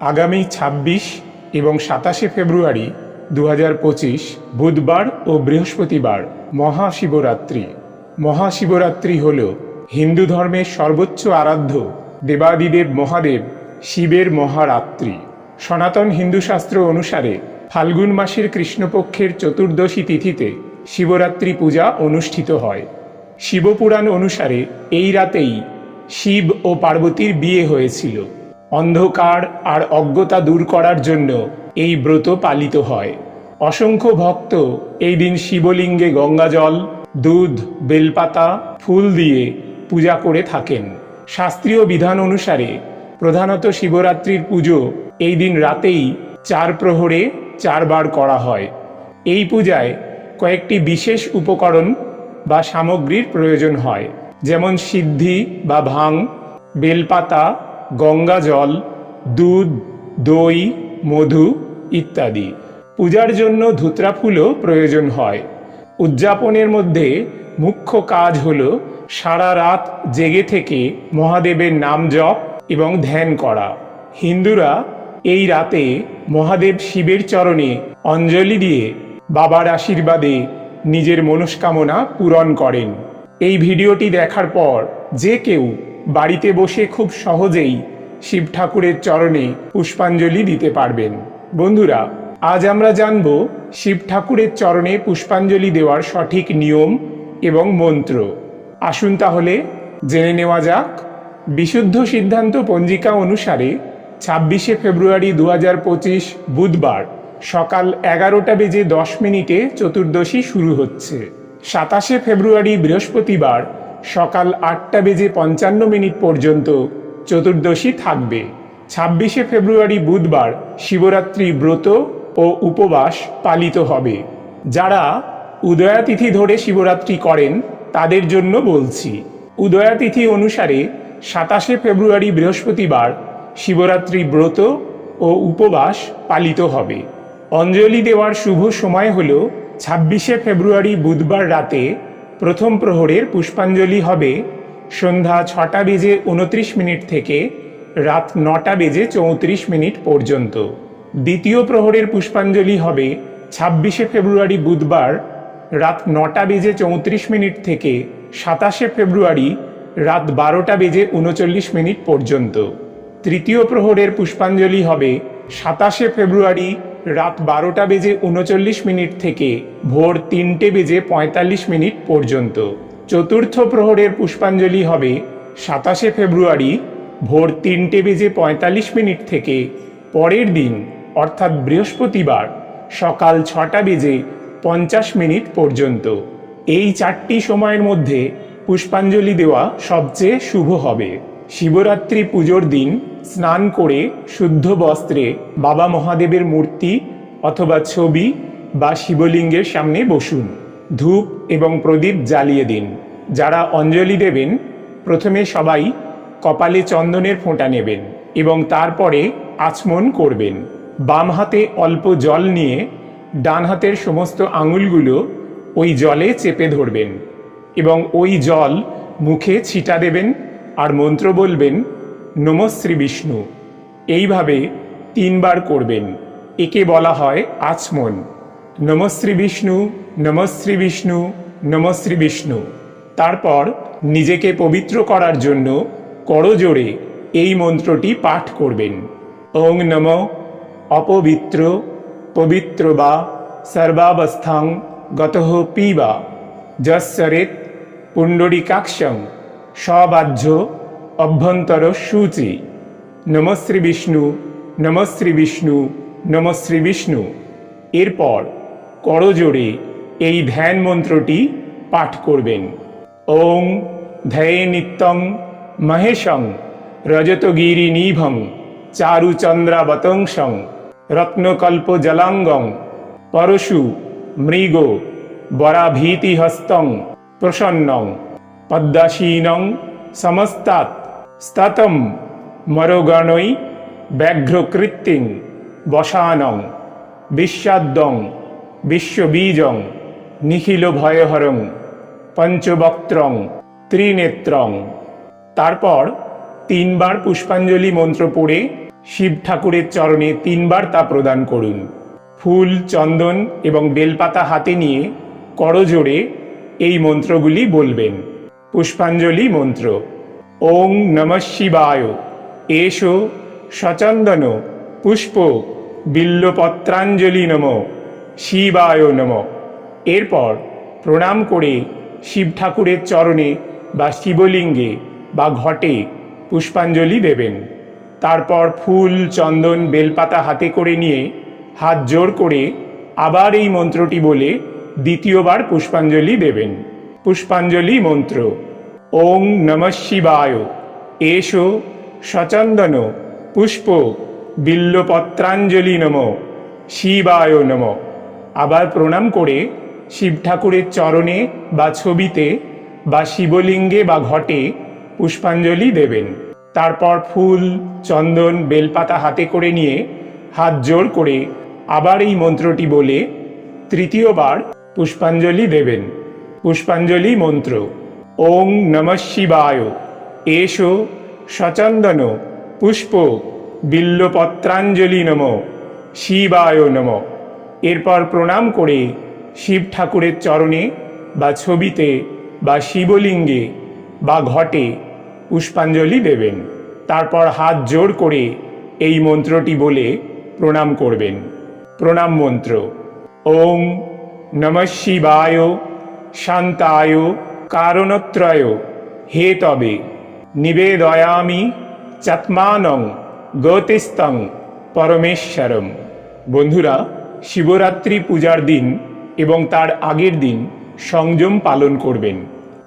আগামী ছাব্বিশ এবং সাতাশে ফেব্রুয়ারি দু বুধবার ও বৃহস্পতিবার মহাশিবরাত্রি। মহাশিবরাত্রি হল হিন্দু ধর্মের সর্বোচ্চ আরাধ্য দেবাদিদেব মহাদেব শিবের মহারাত্রি। সনাতন হিন্দু শাস্ত্র অনুসারে ফাল্গুন মাসের কৃষ্ণপক্ষের চতুর্দশী তিথিতে শিবরাত্রি পূজা অনুষ্ঠিত হয়। শিবপুরাণ অনুসারে এই রাতেই শিব ও পার্বতীর বিয়ে হয়েছিল। অন্ধকার আর অজ্ঞতা দূর করার জন্য এই ব্রত পালিত হয়। অসংখ্য ভক্ত এই দিন শিবলিঙ্গে গঙ্গাজল, দুধ, বেলপাতা, ফুল দিয়ে পূজা করে থাকেন। শাস্ত্রীয় বিধান অনুসারে প্রধানত শিবরাত্রির পুজো এই দিন রাতেই চার প্রহরে চারবার করা হয়। এই পূজায় কয়েকটি বিশেষ উপকরণ বা সামগ্রীর প্রয়োজন হয়, যেমন সিদ্ধি বা ভাং, বেলপাতা গঙ্গা জল, দুধ, দই, মধু ইত্যাদি। পূজার জন্য ধুত্রা ফুলও প্রয়োজন হয়। উদযাপনের মধ্যে মুখ্য কাজ হল সারা রাত জেগে থেকে মহাদেবের নাম জপ এবং ধ্যান করা। হিন্দুরা এই রাতে মহাদেব শিবের চরণে অঞ্জলি দিয়ে বাবার আশীর্বাদে নিজের মনস্কামনা পূরণ করেন। এই ভিডিওটি দেখার পর যে কেউ বাড়িতে বসে খুব সহজেই শিব ঠাকুরের চরণে পুষ্পাঞ্জলি দিতে পারবেন। বন্ধুরা, আজ আমরা জানব শিব ঠাকুরের চরণে পুষ্পাঞ্জলি দেওয়ার সঠিক নিয়ম এবং মন্ত্র। আসুন তাহলে, জেনে নেওয়া যাক। বিশুদ্ধ সিদ্ধান্ত পঞ্জিকা অনুসারে ছাব্বিশে ফেব্রুয়ারি দু বুধবার সকাল এগারোটা বেজে দশ মিনিটে চতুর্দশী শুরু হচ্ছে। সাতাশে ফেব্রুয়ারি বৃহস্পতিবার সকাল আটটা বেজে পঞ্চান্ন মিনিট পর্যন্ত চতুর্দশী থাকবে। ছাব্বিশে ফেব্রুয়ারি বুধবার শিবরাত্রি ব্রত ও উপবাস পালিত হবে। যারা উদয়াতিথি ধরে শিবরাত্রি করেন, তাদের জন্য বলছি, উদয়াতিথি অনুসারে সাতাশে ফেব্রুয়ারি বৃহস্পতিবার শিবরাত্রি ব্রত ও উপবাস পালিত হবে। অঞ্জলি দেওয়ার শুভ সময় হল ছাব্বিশে ফেব্রুয়ারি বুধবার রাতে প্রথম প্রহরের পুষ্পাঞ্জলি হবে সন্ধ্যা ছটা বেজে উনত্রিশ মিনিট থেকে রাত নটা বেজে চৌত্রিশ মিনিট পর্যন্ত। দ্বিতীয় প্রহরের পুষ্পাঞ্জলি হবে ছাব্বিশে ফেব্রুয়ারি বুধবার রাত নটা বেজে চৌত্রিশ মিনিট থেকে সাতাশে ফেব্রুয়ারি রাত বারোটা বেজে উনচল্লিশ মিনিট পর্যন্ত। তৃতীয় প্রহরের পুষ্পাঞ্জলি হবে সাতাশে ফেব্রুয়ারি রাত বারোটা বেজে উনচল্লিশ মিনিট থেকে ভোর তিনটে বেজে পঁয়তাল্লিশ মিনিট পর্যন্ত। চতুর্থ প্রহরের পুষ্পাঞ্জলি হবে সাতাশে ফেব্রুয়ারি ভোর তিনটে বেজে পঁয়তাল্লিশ মিনিট থেকে পরের দিন, অর্থাৎ বৃহস্পতিবার, সকাল ছটা বেজে পঞ্চাশ মিনিট পর্যন্ত। এই চারটি সময়ের মধ্যে পুষ্পাঞ্জলি দেওয়া সবচেয়ে শুভ হবে। শিবরাত্রি পুজোর দিন স্নান করে শুদ্ধ বস্ত্রে বাবা মহাদেবের মূর্তি অথবা ছবি বা শিবলিঙ্গের সামনে বসুন। ধূপ এবং প্রদীপ জ্বালিয়ে দিন। যারা অঞ্জলি দেবেন, প্রথমে সবাই কপালে চন্দনের ফোঁটা নেবেন এবং তারপরে আচমন করবেন। বাম হাতে অল্প জল নিয়ে ডান হাতের সমস্ত আঙুলগুলো ওই জলে চেপে ধরবেন এবং ওই জল মুখে ছিটা দেবেন আর মন্ত্র বলবেন, নম শ্রী বিষ্ণু। এইভাবে তিনবার করবেন। একে বলা হয় আচমন। নমশ্রী বিষ্ণু নমশ্রী বিষ্ণু নমশ্রী বিষ্ণু। তারপর নিজেকে পবিত্র করার জন্য করজোড়ে এই মন্ত্রটি পাঠ করবেন। ওং নম অপবিত্র, পবিত্র বা সর্বাবস্থাং গতঃ পিবা যশ্বরেত পুণ্ডরিকাক্ষং। সবাহ্য অভ্যন্তর সূচি। নমশ্রী বিষ্ণু নমশ্রী বিষ্ণু নমশ্রী বিষ্ণু। এরপর করজোড়ে এই ধ্যান মন্ত্রটি পাঠ করবেন। ওং ধ্যায়ে নিত্যং মহেশং রজতগিরি নিভং চারুচন্দ্রাবতংসং রত্নকল্প জলাঙ্গং পরশু মৃগ বরাভীতিহস্তং প্রসন্নং। পদ্মাসীনং সমস্তাৎ স্ততম মরগণৈ ব্যাঘ্রকৃত্তিং বসানং বিশ্বাদ্যং বিশ্ববীজং নিখিল ভয়হরং পঞ্চবক্ত্রং ত্রিনেত্রং তারপর তিনবার পুষ্পাঞ্জলি মন্ত্র পড়ে শিব ঠাকুরের চরণে তিনবার তা প্রদান করুন। ফুল, চন্দন এবং বেলপাতা হাতে নিয়ে করজোড়ে এই মন্ত্রগুলি বলবেন। পুষ্পাঞ্জলি মন্ত্র। ওং নম শিবায়। এসো সচন্দন। পুষ্প বিল্লপত্রাঞ্জলি নম শিবায় নম। এরপর প্রণাম করে শিব ঠাকুরের চরণে বা শিবলিঙ্গে বা ঘটে পুষ্পাঞ্জলি দেবেন। তারপর ফুল, চন্দন, বেলপাতা হাতে করে নিয়ে হাত জোড় করে আবার এই মন্ত্রটি বলে দ্বিতীয়বার পুষ্পাঞ্জলি দেবেন। পুষ্পাঞ্জলি মন্ত্র। ওং নম শিবায়। এসো সচন্দন। পুষ্প বিল্লপত্রাঞ্জলি নম শিবায় নম। আবার প্রণাম করে শিব ঠাকুরের চরণে বা ছবিতে বা শিবলিঙ্গে বা ঘটে পুষ্পাঞ্জলি দেবেন। তারপর ফুল, চন্দন, বেলপাতা হাতে করে নিয়ে হাত জোড় করে আবার এই মন্ত্রটি বলে তৃতীয়বার পুষ্পাঞ্জলি দেবেন। পুষ্পাঞ্জলি মন্ত্র। ওং নম শিবায়। এসো সচন্দন। পুষ্প বিল্লপত্রাঞ্জলি নম শিবায় নম। এরপর প্রণাম করে শিব ঠাকুরের চরণে বা ছবিতে বা শিবলিঙ্গে বা ঘটে পুষ্পাঞ্জলি দেবেন। তারপর হাত জোর করে এই মন্ত্রটি বলে প্রণাম করবেন। প্রণাম মন্ত্র। ওং নম শিবায়। শান্তায়, কারণত্রয়। হে তবে, নিবেদয়ামি চাত্মানং গতিস্তং পরমেশ্বরম। বন্ধুরা, শিবরাত্রি পূজার দিন এবং তার আগের দিন সংযম পালন করবেন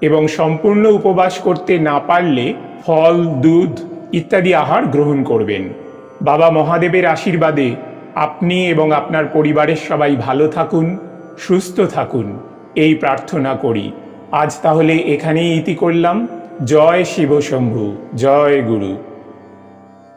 এবং সম্পূর্ণ উপবাস করতে না পারলে ফল, দুধ ইত্যাদি আহার গ্রহণ করবেন। বাবা মহাদেবের আশীর্বাদে আপনি এবং আপনার পরিবারের সবাই ভালো থাকুন, সুস্থ থাকুন। এই প্রার্থনা করি। আজ তাহলে এখানেই ইতি করলাম। জয় শিবশম্ভু। জয় গুরু।